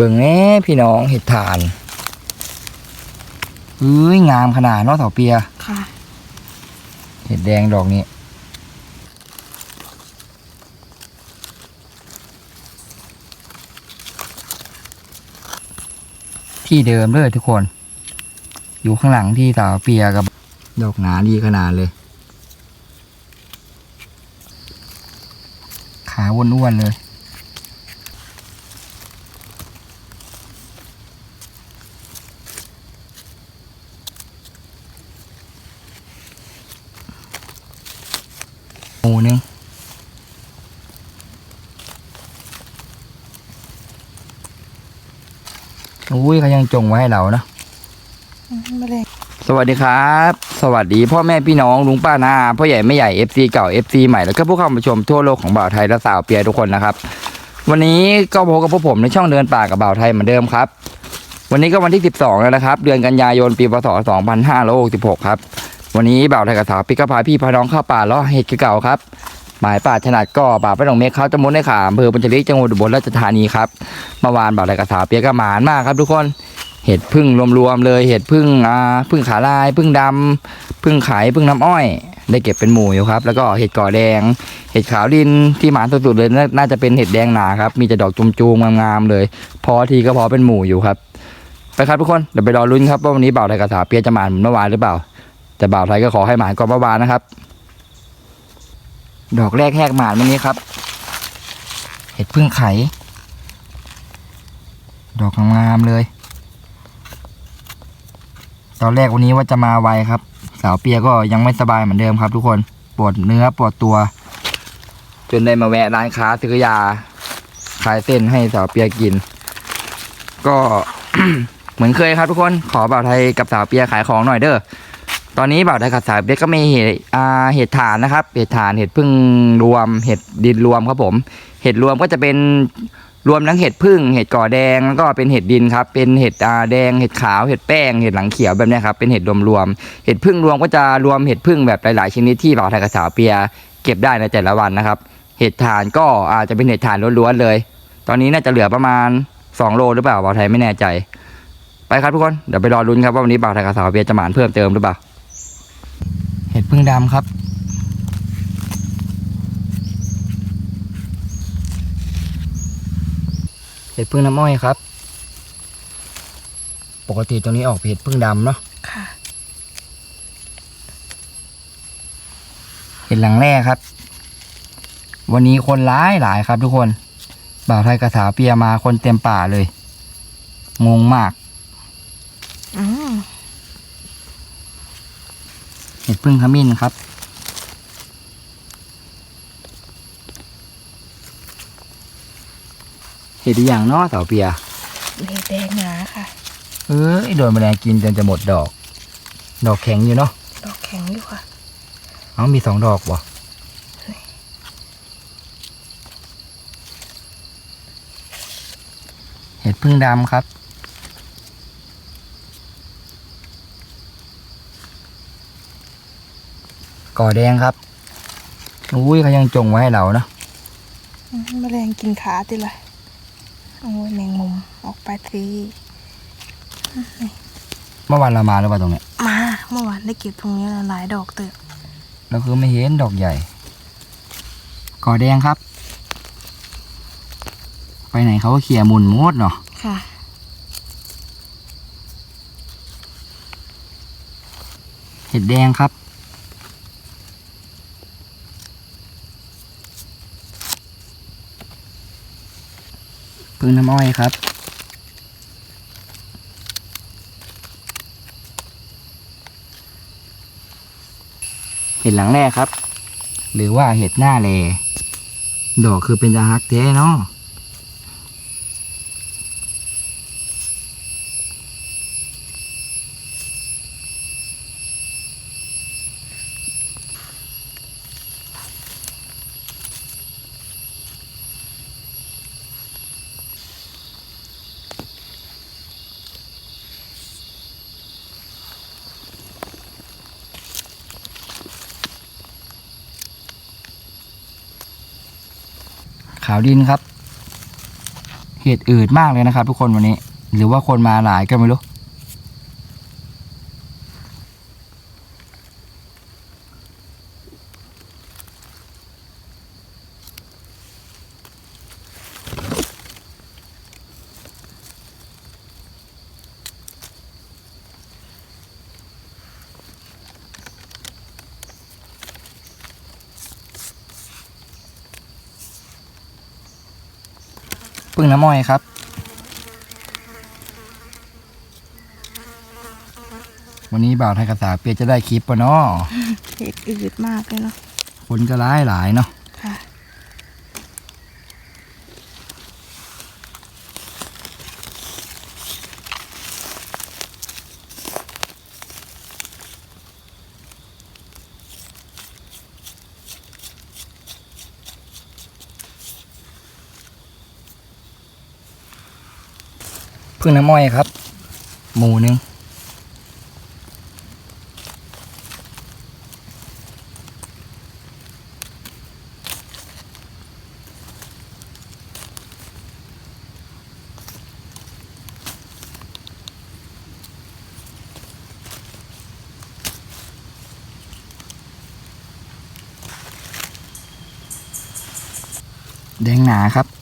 เบิ่งแน่พี่น้องเห็ดถ่านเอ้ยงามขนาดเนาะเถาเปียค่ะ เห็ดแดงดอกนี้ที่เดิมเลยทุกคน อยู่ข้างหลังที่สาวเปียกับดอกหนาดีขนาดเลย ขาอ้วนๆเลย อุ้ยเขายังจงไว้ให้เราเนาะไม่เลยสวัสดีครับ สวัสดีพ่อแม่พี่น้องลุงป้านาพ่อใหญ่แม่ใหญ่ FC เก่า FC ใหม่แล้วก็ผู้เข้ามาชมทั่วโลกของบ่าวไทยและสาวเปียทุกคนนะครับ วันนี้ก็พบกับพวกผมในช่องเดินป่ากับบ่าวไทยเหมือนเดิมครับ วันนี้ก็วันที่ 12 แล้วนะครับ เดือนกันยายนปีพศ 2566 ครับ วันนี้บ่าวไทยกับสาวปีก็พาพี่พาน้องเข้าป่าเลาะเห็ดเก่าครับ หมายป่าถนัดก็ป่าพระหนองเมฆเขาตำบลในขามอำเภอปัญจลิกจังหวัดอุบลราชธานีครับเมื่อวานบ่าวไทยกับสาวเปียก็หมานมากครับทุกคนเห็ดพึ่งรวมๆเลยเห็ดพึ่งอ่าพึ่งขาลายพึ่งดำพึ่งไข่พึ่งน้ำอ้อย ได้เก็บเป็นหมู่อยู่ครับ แล้วก็เห็ดก่อแดง เห็ดขาวดินที่หมานสุดๆเลยนน่าจะเป็นเห็ดแดงหนาครับ มีแต่ดอกจุมๆงามๆเลย พอทีก็พอเป็นหมู่อยู่ครับ ไปครับทุกคนเดี๋ยวไปรอลุ้นครับว่าวันนี้บ่าวไทยกับสาเปียจะหมานเหมือนเมื่อวานหรือเปล่า แต่บ่าวไทยก็ขอให้หมานกว่าเมื่อวานนะครับ ดอกแรกแหกหมานวันนี้ครับ เห็ดพึ่งไข่ ดอกงามเลย ตอนแรกวันนี้ว่าจะมาไวครับ สาวเปียก็ยังไม่สบายเหมือนเดิมครับ ทุกคน ปวดเนื้อปวดตัว จนได้มาแวะร้านค้าซื้อยาคลายเส้นให้สาวเปียกิน ก็เหมือนเคยครับทุกคน ขอบ่าวไทยกับสาวเปียขายของหน่อยเด้อ ตอนนี้บ่าวไทยกับสาวเปียก็มีเห็ดอ่าเห็ดฐานนะครับ เห็ดฐานเห็ดพึ่งรวม เห็ดดินรวมครับผม เห็ดรวมก็จะเป็นรวมทั้งเห็ดพึ่ง เห็ดก่อแดงแล้วก็เป็นเห็ดดินครับ เป็นเห็ดอาแดง เห็ดขาว เห็ดแป้ง เห็ดหลังเขียวแบบนี้ครับ เป็นเห็ดรวมรวมๆเห็ดพึ่งรวมก็จะรวมเห็ดพึ่งแบบหลาย ๆ ชนิดที่บ่าวไทยกับสาวเปียเก็บได้ในแต่ละวันนะครับ เห็ดถ่านก็อาจจะเป็นเห็ดถ่านล้วน ๆ เลย ตอนนี้น่าจะเหลือประมาณ 2 โลหรือเปล่าบ่าวไทยไม่แน่ใจ ไปครับทุกคน เดี๋ยวไปรอลุ้นครับว่าวันนี้บ่าวไทยกับสาวเปียจะหมานเพิ่มเติมหรือเปล่า เห็ดพึ่งดำครับ เห็ดพึ่งน้ำอ้อยครับ ปกติตัวนี้ออกเป็นเห็ดพึ่งดำเนาะค่ะ เห็ดหลังแรกครับ วันนี้คนร้ายหลายครับทุกคน บ่าวไทยกระถาเปียมาคนเต็มป่าเลย งงมาก อืม เห็ด พึ่งขมิ้นครับ เห็ดอีกอย่างเนาะเสาเปียเลแดงหนาค่ะ เออโดนแมลงกินจนจะหมดดอก ดอกแข็งอยู่เนาะดอกแข็งอยู่ค่ะเอามีสองดอกวะเห็ดพึ่งดำครับ ก่อแดงครับอุ้ยเขายังจงไว้ให้เราเนาะอืมแมลงกินขาติเลยโอ้ยแมงมุมออกไปทีเมื่อวานเรามาหรือเปล่าตรงเนี้ยมาเมื่อวานได้เก็บตรงนี้หลายดอกเติบเราคือไม่เห็นดอกใหญ่ ก่อแดงครับ ไปไหนเขาก็เขี่ยหมุนมดเนาะค่ะเห็ดแดงครับ พึ่งน้ำอ้อยครับ เห็ดหลังแรกครับ หรือว่าเห็ดหน้าเลดอกคือเป็นจะฮักแท้เนาะ ขาวดินครับ เห็ดอืดมากเลยนะครับ ทุกคนวันนี้ หรือว่าคนมาหลายก็ไม่รู้ พึ่งน้ำม้อยครับ วันนี้บ่าวไทยกระสาเปียจะได้คลิปปะเนาะเห็ดอืดมากเลยเนาะคนก็ร้ายหลายเนาะ พึ่งน้ำม้อยครับ หมูหนึ่งแดงหนาครับ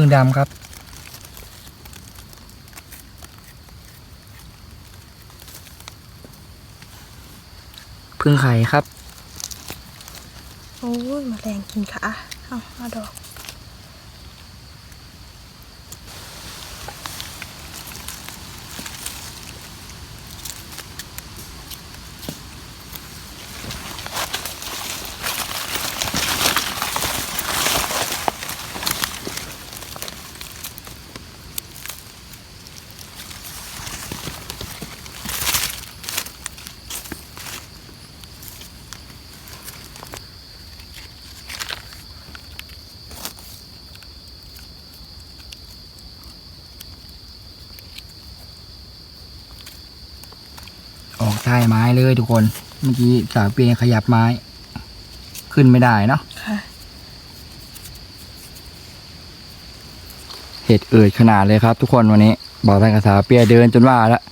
พึ่งดำครับ พึ่งไข่ครับ โอ้ยแมลงกินขาเอามาดอก ใต้ไม้เลยทุกคน เมื่อกี้สาวเปียขยับไม้ ขึ้นไม่ได้เนาะค่ะเห็ดเอิดขนาดเลยครับ ทุกคนวันนี้บ่าวไทยกับสาวเปียเดินจนว่าแล้ว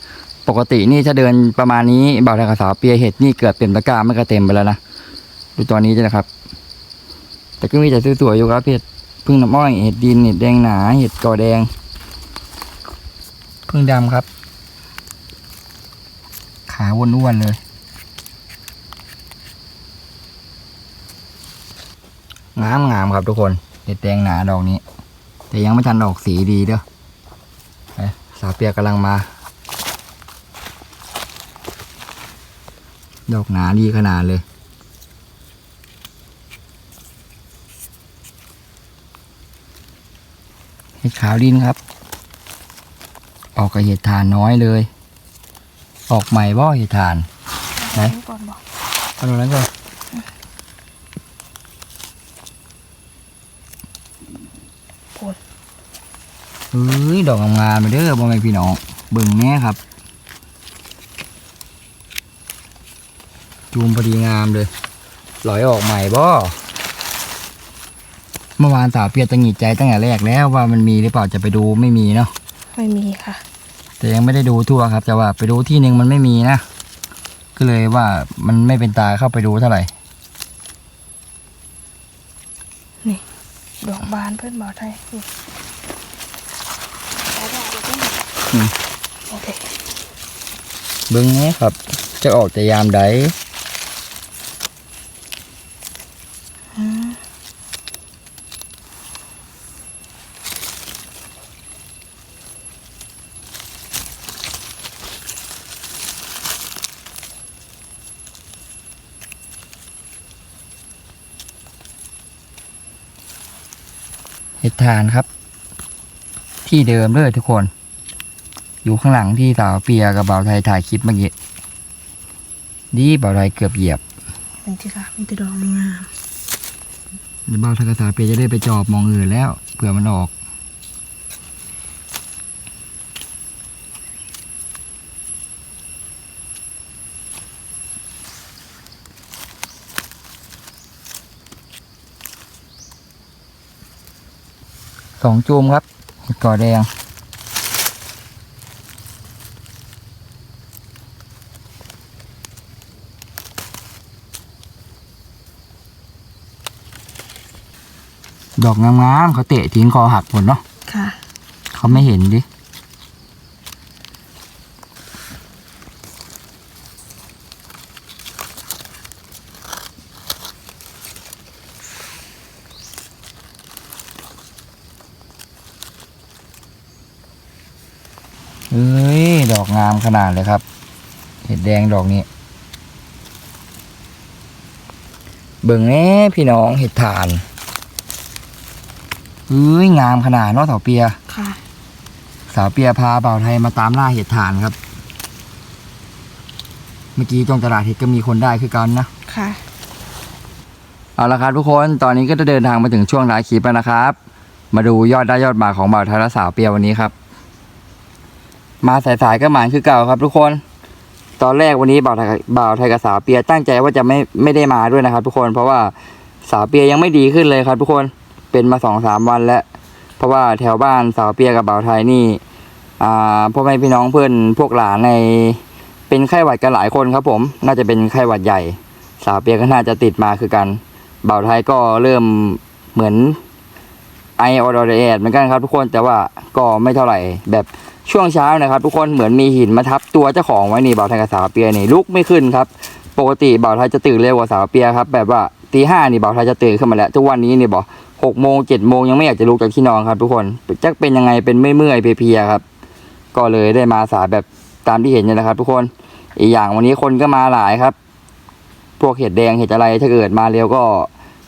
ปกตินี่ถ้าเดินประมาณนี้บ่าวไทยกับสาวเปียเห็ดนี่เกือบเต็มตะกร้าไม่ก็เต็มไปแล้วนะดูตอนนี้จ้ะนะครับ แต่ก็มีแต่สวยๆอยู่ครับเห็ดพึ่งน้ำอ้อยเห็ดดินเห็ดแดงหนาเห็ดกอแดงพึ่งดำครับ ขาอ้วนๆเลย งามงามครับทุกคนเห็ดแดงหนาดอกนี้ แต่ยังไม่ทันออกสีดีเด้อสาเปียกกำลังมา ดอกหนาดีขนาดเลยเห็ดขาวดินครับ ออกกับเห็ดทานน้อยเลย ออกใหม่บ่เห็ดทานไหนเอาก่อนบอกเอาตรงนั้นก่อนพูนเฮ้ยดอกงามๆไปเด้อบ่แม่นพี่น้องเบิ่งแน่ครับ จูมพอดีงามเลยลอยออกใหม่บ่เมื่อวานสาวเปียตังหงิดใจตั้งแต่แรกแล้วว่ามันมีหรือเปล่าจะไปดูไม่มีเนาะไม่มีค่ะ แต่ยังไม่ได้ดูทั่วครับ แต่ว่าไปดูที่หนึ่งมันไม่มีนะ ก็เลยว่ามันไม่เป็นตาเข้าไปดูเท่าไหร่ดอกบานเพื่อนบ่าวไทยนี่เอาดอกเดี๋ยวเพิ่งอืมโอเคเบิ่งแน่ครับ จะออกแต่ยามใด เห็ดทานครับ ที่เดิมเลยทุกคน อยู่ข้างหลังที่สาวเปียกับบ่าวไทยถ่ายคลิปเมื่อกี้ดีบ่าวไทยเกือบเหยียบเป็นที่ค่ะมีแต่ดอกงามเดี๋ยวบ่าวไทยกับสาวเปียจะได้ไปจอบมองอื่นแล้วเผื่อมันออก สองจูมครับเห็ดก่อแดง ดอกงามๆเขาเตะทิ้งคอหักหมดเนาะค่ะ เขาไม่เห็นดิ เฮ้ย ดอก งามขนาดเลยครับ เห็ดแดงดอกนี้ เบิ่งแน่พี่น้องเห็ดถ่านเฮ้ยงามขนาดเนาะเสาเปียค่ะ สาวเปียพาบ่าวไทยมาตามล่าเห็ดถ่านครับ เมื่อกี้ตรงตลาดเห็ดก็มีคนได้คือกันนะ ค่ะ เอาละครับทุกคน ตอนนี้ก็จะเดินทางมาถึงช่วงท้ายคลิปแล้วนะครับ มาดูยอดได้ยอดมาของบ่าวไทยและสาวเปียวันนี้ครับ มาสายๆก็หมานคือเก่าครับ ทุกคน ตอนแรกวันนี้บ่าวไทยบ่าวไทยกับสาวเปียตั้งใจว่าจะไม่ไม่ได้มาด้วยนะครับ ทุกคนเพราะว่าสาวเปียยังไม่ดีขึ้นเลยครับ ทุกคนเป็นมาสองสามวันแล้ว เพราะว่าแถวบ้านสาวเปียกับบ่าวไทยนี่อ่าพ่อแม่พี่น้องเพื่อนพวกหลานในเป็นไข้หวัดกันหลายคนครับ ผม น่าจะเป็นไข้หวัดใหญ่ สาวเปียก็น่าจะติดมาคือกันบ่าวไทยก็เริ่มเหมือนไอออดอดแอดเหมือนกันครับทุกคนแต่ว่าก็ไม่เท่าไหร่แบบ ช่วงเช้านะครับ ทุกคนเหมือนมีหินมาทับตัวเจ้าของไว้นี่บ่าวไทยกับสาวเปียนี่ลุกไม่ขึ้นครับ ปกติบ่าวไทยจะตื่นเร็วกว่าสาวเปียครับแบบว่าตีห้านี่บ่าวไทยจะตื่นขึ้นมาแล้วทุกวันนี้นี่บอกหกโมงเจ็ดโมงยังไม่อยากจะลุกจากที่นอนครับ ทุกคนจะเป็นยังไงเป็นไม่เมื่อยๆเพลียครับ ก็เลยได้มาสายแบบตามที่เห็นนี่แหละครับ ทุกคนอีกอย่างวันนี้คนก็มาหลายครับ พวกเห็ดแดงเห็ดอะไรถ้าเกิดมาเร็วก็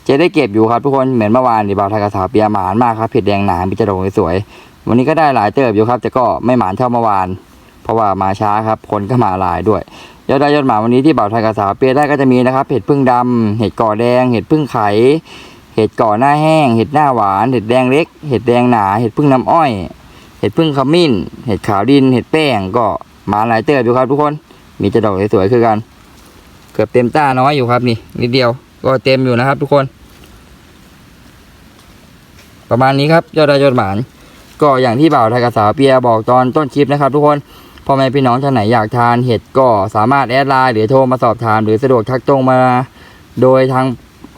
จะได้เก็บอยู่ครับทุกคนเหมือนเมื่อวานนี่บ่าวไทยกับสาวเปียหมานมากครับเห็ดแดงหนาพิจารณาสวย วันนี้ก็ได้หลายเติบอยู่ครับ แต่ก็ไม่หมานเท่าเมื่อวาน เพราะว่ามาช้าครับ คนก็มาหลายด้วยยอดได้ยอดหมาวันนี้ที่บ่าวไทยกับสาวเปียได้ก็จะมีนะครับเห็ดพึ่งดำเห็ดก่อแดง เห็ดพึ่งไข่เห็ดก่อหน้าแห้ง เห็ดหน้าหวาน เห็ดแดงเล็ก เห็ดแดงหนา เห็ดพึ่งน้ำอ้อย เห็ดพึ่งขมิ้น เห็ดขาวดิน เห็ดแป้งก็มาหลายเติบอยู่ครับทุกคน มีจะดอกสวยๆคือกัน เกือบเต็มต้าน้อยอยู่ครับนี่นิดเดียวก็เต็มอยู่นะครับ ทุกคน ประมาณนี้ครับยอดได้ยอดหมาน ก็อย่างที่บ่าวไทยกับสาวเปียบอกตอนต้นคลิปนะครับ ทุกคนพ่อแม่พี่น้องท่านไหนอยากทานเห็ดก็สามารถแอดไลน์หรือโทรมาสอบถาม หรือสะดวกทักตรงมา โดยทาง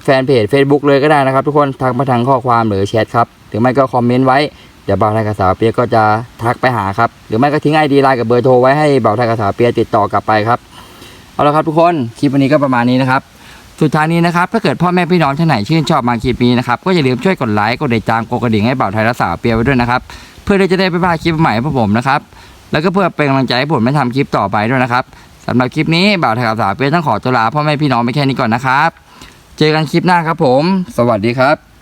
แฟนเพจ Facebook เลยก็ได้นะครับ ทุกคนทักมาทางข้อความหรือแชทครับหรือไม่ก็คอมเมนต์ไว้เดี๋ยวบ่าวไทยกับสาวเปียก็จะทักไปหาครับหรือไม่ก็ทิ้งไอดีไลน์กับเบอร์โทรไว้ให้บ่าวไทยกับสาวเปียติดต่อ กลับไปครับเอาละครับทุกคนคลิปวันนี้ก็ประมาณนี้นะครับ สุดท้ายนี้นะครับถ้าเกิดพ่อแม่พี่น้องท่านไหนชื่นชอบมาคลิปนี้นะครับก็อย่าลืมช่วยกดไลค์กดติดตามกดกระดิ่งให้บ่าวไทยและสาวเปียไว้ด้วยนะครับเพื่อที่จะได้ไม่พลาดคลิปใหม่ของผมนะครับแล้วก็เพื่อเป็นกำลังใจให้ผมไม่ทำคลิปต่อไปด้วยนะครับสำหรับคลิปนี้บ่าวไทยกับสาวเปียต้องขอตัวลาพ่อแม่พี่น้องไปแค่นี้ก่อนนะครับ เจอกันคลิปหน้าครับผม สวัสดีครับ